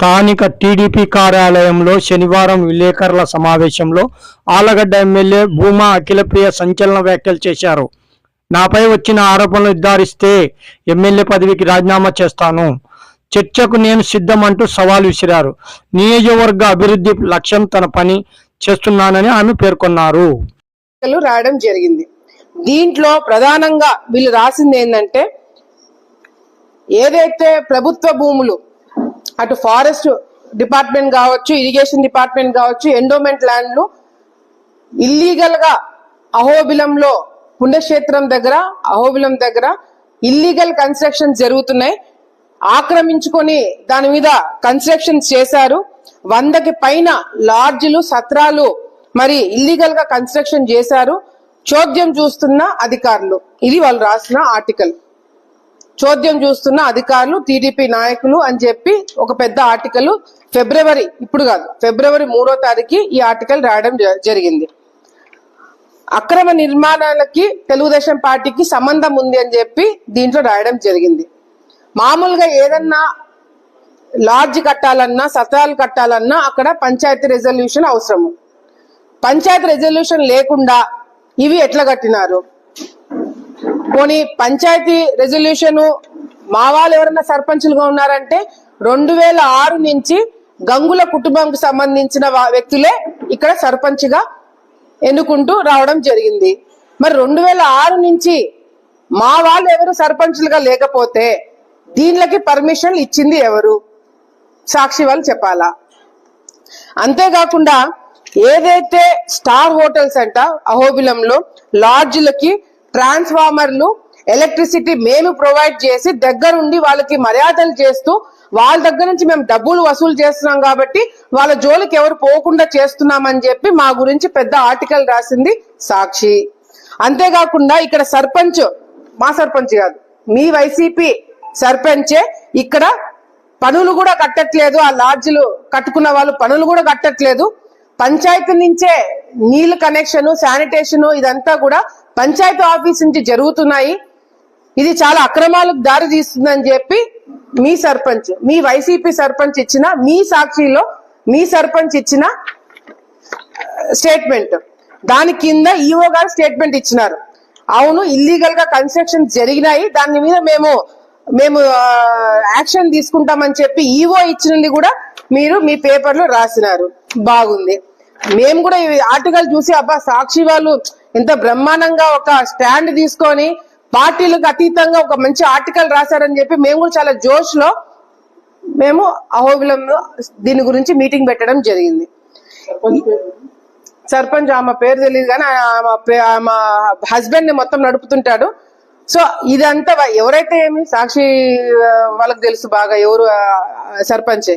స్థానిక టీడీపీ కార్యాలయంలో శనివారం విలేకరుల సమావేశంలో ఆలగడ్డ ఎమ్మెల్యే భూమా అఖిలప్రియ సంచలన వ్యాఖ్యలు చేశారు. నాపై వచ్చిన ఆరోపణలు నిర్ధారిస్తే ఎమ్మెల్యే పదవికి రాజీనామా చేస్తాను. చర్చకు నేను సిద్ధమంటూ సవాల్ విసిరారు. నియోజకవర్గ అభివృద్ధి లక్ష్యం తన పని చేస్తున్నానని ఆమె పేర్కొన్నారు. రాయడం జరిగింది. దీంట్లో ప్రధానంగా వీళ్ళు రాసింది ఏంటంటే ఏదైతే ప్రభుత్వ భూములు అటు ఫారెస్ట్ డిపార్ట్మెంట్ కావచ్చు ఇరిగేషన్ డిపార్ట్మెంట్ కావచ్చు ఎండోమెంట్ ల్యాండ్లు ఇల్లీగల్గా అహోబిలంలో పుణ్యక్షేత్రం దగ్గర అహోబిలం దగ్గర ఇల్లీగల్ కన్స్ట్రక్షన్ జరుగుతున్నాయి. ఆక్రమించుకొని దాని మీద కన్స్ట్రక్షన్స్ చేశారు. వందకి పైన లాడ్జ్లు సత్రాలు మరి ఇల్లీగల్గా కన్స్ట్రక్షన్ చేశారు. చోద్యం చూస్తున్న అధికారులు. ఇది వాళ్ళు రాసిన ఆర్టికల్. చోద్యం చూస్తున్న అధికారులు టీడీపీ నాయకులు అని చెప్పి ఒక పెద్ద ఆర్టికల్ ఫిబ్రవరి ఇప్పుడు కాదు ఫిబ్రవరి మూడో తారీఖు ఈ ఆర్టికల్ రాయడం జ- జరిగింది. అక్రమ నిర్మాణాలకి తెలుగుదేశం పార్టీకి సంబంధం ఉంది అని చెప్పి దీంట్లో రాయడం జరిగింది. మామూలుగా ఏదన్నా లాడ్జ్ కట్టాలన్నా సత్రాలు కట్టాలన్నా అక్కడ పంచాయతీ రెజల్యూషన్ అవసరము. పంచాయతీ రెజల్యూషన్ లేకుండా ఇవి ఎట్లా కట్టినారు? పోనీ పంచాయతీ రెజల్యూషన్ మా వాళ్ళు ఎవరైనా సర్పంచులుగా ఉన్నారంటే రెండు వేల ఆరు నుంచి గంగుల కుటుంబంకు సంబంధించిన వ్యక్తులే ఇక్కడ సర్పంచ్గా ఎన్నుకుంటూ రావడం జరిగింది. మరి రెండు వేల ఆరు నుంచి మా వాళ్ళు ఎవరు సర్పంచులుగా లేకపోతే దీనికి పర్మిషన్ ఇచ్చింది ఎవరు? సాక్షి వాళ్ళు చెప్పాలా? అంతేకాకుండా ఏదైతే స్టార్ హోటల్స్ అంట అహోబిలంలో లాడ్జ్లకి ట్రాన్స్ఫార్మర్లు ఎలక్ట్రిసిటీ మేము ప్రొవైడ్ చేసి దగ్గరుండి వాళ్ళకి మర్యాదలు చేస్తూ వాళ్ళ దగ్గర నుంచి మేము డబ్బులు వసూలు చేస్తున్నాం కాబట్టి వాళ్ళ జోలికి ఎవరు పోకుండా చేస్తున్నామని చెప్పి మా గురించి పెద్ద ఆర్టికల్ రాసింది సాక్షి. అంతేకాకుండా ఇక్కడ సర్పంచ్ మా సర్పంచ్ కాదు మీ వైసీపీ సర్పంచే ఇక్కడ పనులు కూడా కట్టట్లేదు ఆ లాడ్జ్లు కట్టుకున్న వాళ్ళు పనులు కూడా కట్టట్లేదు. పంచాయతీ నుంచే నీళ్ళు కనెక్షన్ శానిటేషన్ ఇదంతా కూడా పంచాయతీ ఆఫీస్ నుంచి జరుగుతున్నాయి. ఇది చాలా అక్రమాలకు దారి తీస్తుందని చెప్పి మీ సర్పంచ్ మీ వైసీపీ సర్పంచ్ ఇచ్చిన మీ సాక్షిలో మీ సర్పంచ్ ఇచ్చిన స్టేట్మెంట్. దాని కింద ఈఓ గారు స్టేట్మెంట్ ఇచ్చినారు. అవును ఇల్లీగల్గా కన్స్ట్రక్షన్ జరిగినాయి. దాని మీద మేము మేము యాక్షన్ తీసుకుంటామని చెప్పి ఈఓ ఇచ్చినది కూడా మీరు మీ పేపర్లో రాసినారు. బాగుంది. మేము కూడా ఆర్టికల్ చూసి అబ్బా సాక్షి వాళ్ళు ఎంత బ్రహ్మాండంగా ఒక స్టాండ్ తీసుకొని పార్టీలకు అతీతంగా ఒక మంచి ఆర్టికల్ రాశారని చెప్పి మేము కూడా చాలా జోష్లో మేము అహోబిలంలో దీని గురించి మీటింగ్ పెట్టడం జరిగింది. సర్పంచ్ ఆమె పేరు తెలియదు కానీ ఆమె హస్బెండ్ని మొత్తం నడుపుతుంటాడు. సో ఇదంతా ఎవరైతే ఏమి సాక్షి వాళ్ళకి తెలుసు బాగా ఎవరు సర్పంచ్.